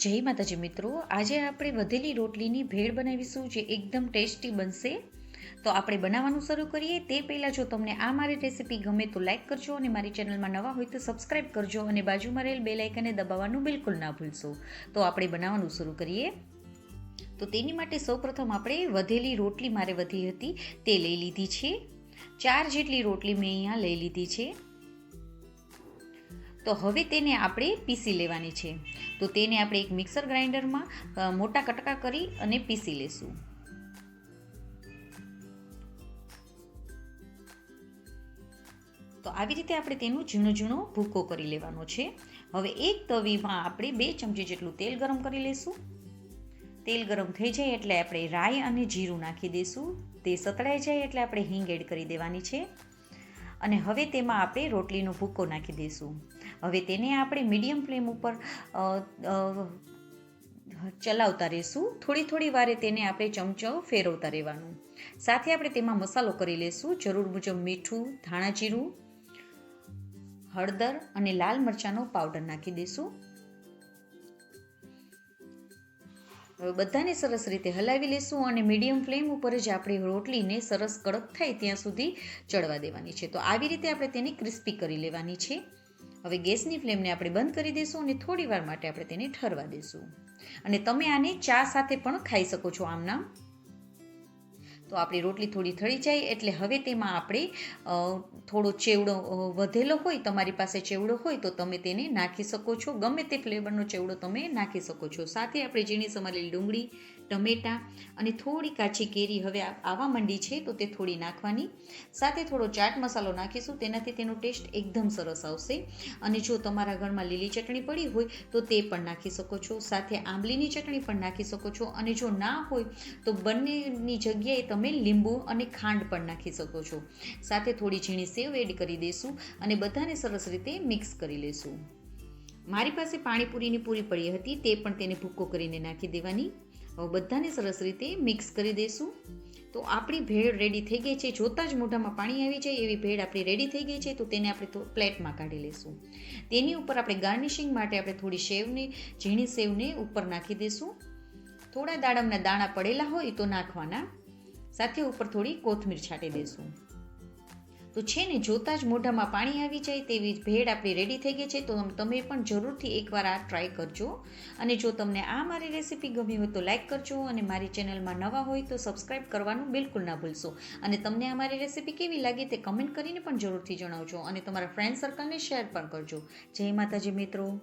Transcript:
જય માતાજી મિત્રો. આજે આપણે વધેલી રોટલીની ભેળ બનાવીશું જે એકદમ ટેસ્ટી બનશે. તો આપણે બનાવવાનું શરૂ કરીએ. તે પહેલાં જો તમને આ મારી રેસીપી ગમે તો લાઇક કરજો અને મારી ચેનલમાં નવા હોય તો સબસ્ક્રાઇબ કરજો અને બાજુમાં રહેલ બે લાઇકને દબાવવાનું બિલકુલ ના ભૂલશો. તો આપણે બનાવવાનું શરૂ કરીએ. તો તેની માટે સૌપ્રથમ આપણે વધેલી રોટલી મારે વધી હતી તે લઈ લીધી છે. ચાર જેટલી રોટલી મેં અહીંયા લઈ લીધી છે. તો હવે તેને આપણે પીસી લેવાની છે. તો તેને આપણે એક મિક્સર ગ્રાઇન્ડરમાં મોટા કટકા કરી અને પીસી લેશું. તો આવી રીતે આપણે તેનું ઝીણો ઝીણો ભૂકો કરી લેવાનો છે. હવે એક તવીમાં આપણે બે ચમચી જેટલું તેલ ગરમ કરી લેશું. તેલ ગરમ થઈ જાય એટલે આપણે રાઈ અને જીરું નાખી દઈશું તે સતળાઈ જાય એટલે આપણે હિંગ એડ કરી દેવાની છે. અને હવે તેમાં આપણે રોટલીનો ભૂકો નાખી દઈશું. હવે તેને આપણે મીડિયમ ફ્લેમ ઉપર ચલાવતા રહીશું. થોડી થોડી વારે તેને આપણે ચમચો ફેરવતા રહેવાનું. સાથે આપણે તેમાં મસાલો કરી લઈશું. જરૂર મુજબ મીઠું, ધાણા જીરું, હળદર અને લાલ મરચાંનો પાવડર નાખી દઈશું. હવે બધાને સરસ રીતે હલાવી લેશું અને મીડિયમ ફ્લેમ ઉપર જ આપણી રોટલીને સરસ કડક થાય ત્યાં સુધી ચડવા દેવાની છે. તો આવી રીતે આપણે તેને ક્રિસ્પી કરી લેવાની છે. હવે ગેસની ફ્લેમને આપણે બંધ કરી દઈશું અને થોડી વાર માટે આપણે તેને ઠરવા દઈશું અને તમે આને ચા સાથે પણ ખાઈ શકો છો આમના તો આપણી રોટલી થોડી થળી જાય એટલે હવે તેમાં આપણે થોડો ચેવડો વધેલો હોય, તમારી પાસે ચેવડો હોય તો તમે તેને નાખી શકો છો. ગમે તે ફ્લેવરનો ચેવડો તમે નાખી શકો છો. સાથે આપણે ઝીણી સમારેલી ડુંગળી, ટમેટાં અને થોડી કાચી કેરી હવે આ- આવવા માંડી છે તો તે થોડી નાખવાની. સાથે થોડો ચાટ મસાલો નાખીશું, તેનાથી તેનો ટેસ્ટ એકદમ સરસ આવશે. અને જો તમારા ઘરમાં લીલી ચટણી પડી હોય તો તે પણ નાખી શકો છો. સાથે આંબલીની ચટણી પણ નાખી શકો છો. અને જો ના હોય તો બંનેની જગ્યાએ તમે લીંબુ અને ખાંડ પણ નાખી શકો છો. સાથે થોડી ઝીણી સેવ એડ કરી દઈશું અને બધાને સરસ રીતે મિક્સ કરી લઈશું મારી પાસે પાણીપુરીની પૂરી પડી હતી, તે પણ તેને ભૂક્કો કરીને નાખી દેવાની. હવે બધાને સરસ રીતે મિક્સ કરી દઈશું તો આપણી ભેળ રેડી થઈ ગઈ છે. જોતાં જ મોઢામાં પાણી આવી જાય, એવી ભેળ આપણી રેડી થઈ ગઈ છે, તો તેને આપણે પ્લેટમાં કાઢી લઈશું તેની ઉપર આપણે ગાર્નિશિંગ માટે આપણે થોડી સેવને, ઝીણી સેવને ઉપર નાખી દઈશું થોડા દાડમના દાણા પડેલા હોય તો નાખવાના. સાથે ઉપર થોડી કોથમીર છાંટી દઈશું તો છે ને, જોતાં જ મોઢામાં પાણી આવી જાય તેવી ભેળ આપણી રેડી થઈ ગઈ છે, તો તમે પણ જરૂરથી એકવાર આ ટ્રાય કરજો. અને જો તમને આ મારી રેસીપી ગમી હોય તો લાઈક કરજો અને મારી ચેનલમાં નવા હોય તો સબસ્ક્રાઈબ કરવાનું બિલકુલ ના ભૂલશો. અને તમને આ મારી રેસીપી કેવી લાગી તે કમેન્ટ કરીને પણ જરૂરથી જણાવજો અને તમારા ફ્રેન્ડ સર્કલને શેર પણ કરજો. જય માતાજી મિત્રો.